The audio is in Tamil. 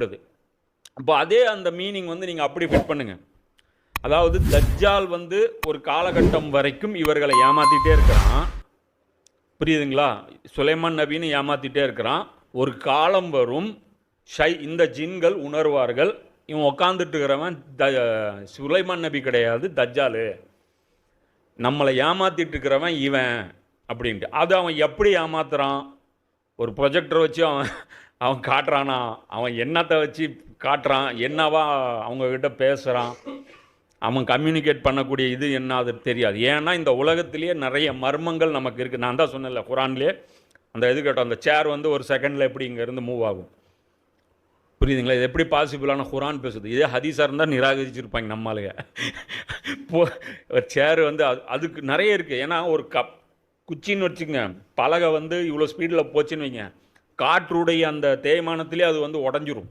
விடுது இப்போ அதே அந்த மீனிங் வந்து நீங்கள் அப்படி ஃபிட் பண்ணுங்க. அதாவது தஜ்ஜால் வந்து ஒரு காலகட்டம் வரைக்கும் இவர்களை ஏமாத்திட்டே இருக்கிறான். புரியுதுங்களா? சுலைமான் நபின்னு ஏமாத்திட்டே இருக்கிறான். ஒரு காலம் வரும் ஷை இந்த ஜின்கள் உணர்வார்கள் இவன் உக்காந்துட்டு இருக்கிறவன் த சுலைமான் நபி கிடையாது தஜ்ஜாலு. நம்மளை ஏமாத்திட்டு இருக்கிறவன் இவன் அப்படின்ட்டு. அது அவன் எப்படி ஏமாத்துறான்? ஒரு ப்ரொஜெக்டரை வச்சு அவன் அவன் காட்டுறானா? அவன் என்னத்தை வச்சு காட்டுறான்? என்னவா அவங்கக்கிட்ட பேசுகிறான் அவன் கம்யூனிகேட் பண்ணக்கூடிய இது என்ன அது தெரியாது. ஏன்னா இந்த உலகத்திலேயே நிறைய மர்மங்கள் நமக்கு இருக்குது நான் தான் சொன்னேன்ல குரான்லேயே. அந்த இது கேட்டோம் அந்த சேர் வந்து ஒரு செகண்டில் எப்படி இங்கேருந்து மூவ் ஆகும்? புரியுதுங்களா? இது எப்படி பாசிபிளான குரான் பேசுது? இதே ஹதீஸாக இருந்தால் நிராகரிச்சிருப்பாங்க நம்மளுங்க போ ஒரு சேர் வந்து அது அதுக்கு நிறைய இருக்குது ஏன்னா ஒரு கப் குச்சின்னு வச்சுக்கோங்க. பலகை வந்து இவ்வளோ ஸ்பீடில் போச்சுன்னு வைங்க. காற்றுடைய அந்த தேய்மானத்திலே அது வந்து உடஞ்சிரும்.